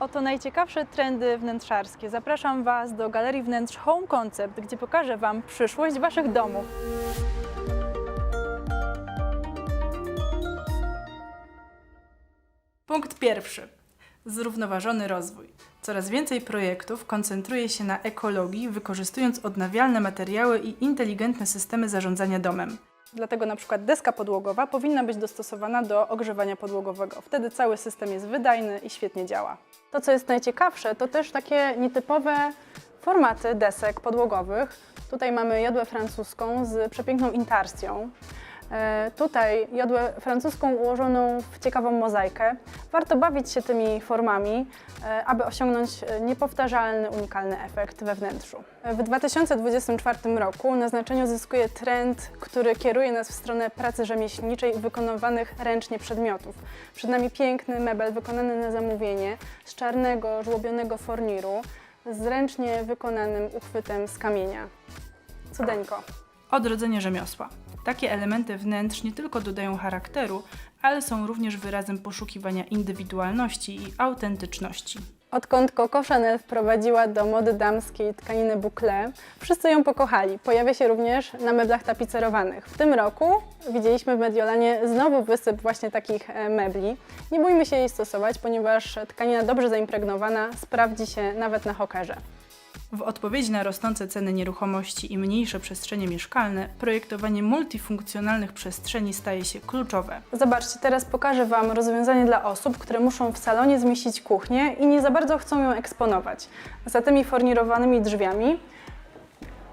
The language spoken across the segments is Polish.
Oto najciekawsze trendy wnętrzarskie. Zapraszam Was do Galerii Wnętrz Home Concept, gdzie pokażę Wam przyszłość Waszych domów. Punkt pierwszy. Zrównoważony rozwój. Coraz więcej projektów koncentruje się na ekologii, wykorzystując odnawialne materiały i inteligentne systemy zarządzania domem. Dlatego na przykład deska podłogowa powinna być dostosowana do ogrzewania podłogowego. Wtedy cały system jest wydajny i świetnie działa. To, co jest najciekawsze, to też takie nietypowe formaty desek podłogowych. Tutaj mamy jodłę francuską z przepiękną intarsją. E, Tutaj jodłę francuską ułożoną w ciekawą mozaikę. Warto bawić się tymi formami, e, aby osiągnąć e, niepowtarzalny, unikalny efekt we wnętrzu. W 2024 roku na znaczeniu zyskuje trend, który kieruje nas w stronę pracy rzemieślniczej wykonywanych ręcznie przedmiotów. Przed nami piękny mebel wykonany na zamówienie z czarnego, żłobionego forniru z ręcznie wykonanym uchwytem z kamienia. Cudeńko. Odrodzenie rzemiosła. Takie elementy wnętrz nie tylko dodają charakteru, ale są również wyrazem poszukiwania indywidualności i autentyczności. Odkąd Coco Chanel wprowadziła do mody damskiej tkaninę boucle, wszyscy ją pokochali. Pojawia się również na meblach tapicerowanych. W tym roku widzieliśmy w Mediolanie znowu wysyp właśnie takich e, mebli. Nie bójmy się jej stosować, ponieważ tkanina dobrze zaimpregnowana sprawdzi się nawet na hokerze. W odpowiedzi na rosnące ceny nieruchomości i mniejsze przestrzenie mieszkalne, projektowanie multifunkcjonalnych przestrzeni staje się kluczowe. Zobaczcie, teraz pokażę Wam rozwiązanie dla osób, które muszą w salonie zmieścić kuchnię i nie za bardzo chcą ją eksponować. Za tymi fornirowanymi drzwiami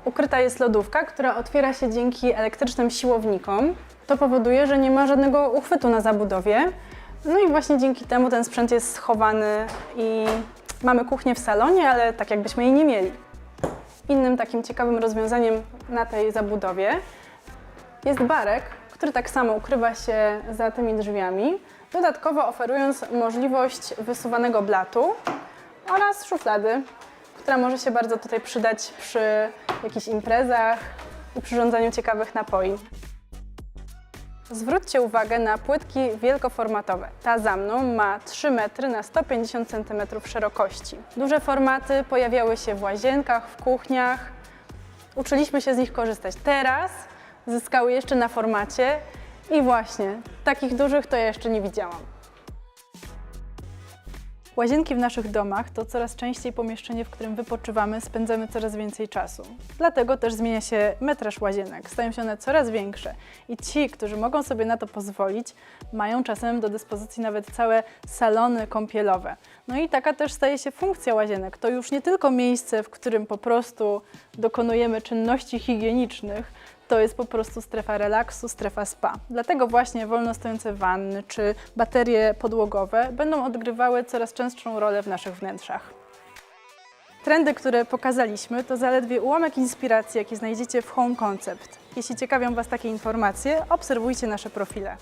ukryta jest lodówka, która otwiera się dzięki elektrycznym siłownikom. To powoduje, że nie ma żadnego uchwytu na zabudowie. No i właśnie dzięki temu ten sprzęt jest schowany i mamy kuchnię w salonie, ale tak jakbyśmy jej nie mieli. Innym takim ciekawym rozwiązaniem na tej zabudowie jest barek, który tak samo ukrywa się za tymi drzwiami, dodatkowo oferując możliwość wysuwanego blatu oraz szuflady, która może się bardzo tutaj przydać przy jakichś imprezach i przyrządzaniu ciekawych napoi. Zwróćcie uwagę na płytki wielkoformatowe. Ta za mną ma 3 metry na 150 cm szerokości. Duże formaty pojawiały się w łazienkach, w kuchniach. Uczyliśmy się z nich korzystać. Teraz zyskały jeszcze na formacie i właśnie takich dużych to ja jeszcze nie widziałam. Łazienki w naszych domach to coraz częściej pomieszczenie, w którym wypoczywamy, spędzamy coraz więcej czasu. Dlatego też zmienia się metraż łazienek, stają się one coraz większe i ci, którzy mogą sobie na to pozwolić, mają czasem do dyspozycji nawet całe salony kąpielowe. No i taka też staje się funkcja łazienek. To już nie tylko miejsce, w którym po prostu dokonujemy czynności higienicznych, to jest po prostu strefa relaksu, strefa spa. Dlatego właśnie wolno stojące wanny czy baterie podłogowe będą odgrywały coraz częstszą rolę w naszych wnętrzach. Trendy, które pokazaliśmy, to zaledwie ułamek inspiracji, jaki znajdziecie w Home Concept. Jeśli ciekawią Was takie informacje, obserwujcie nasze profile.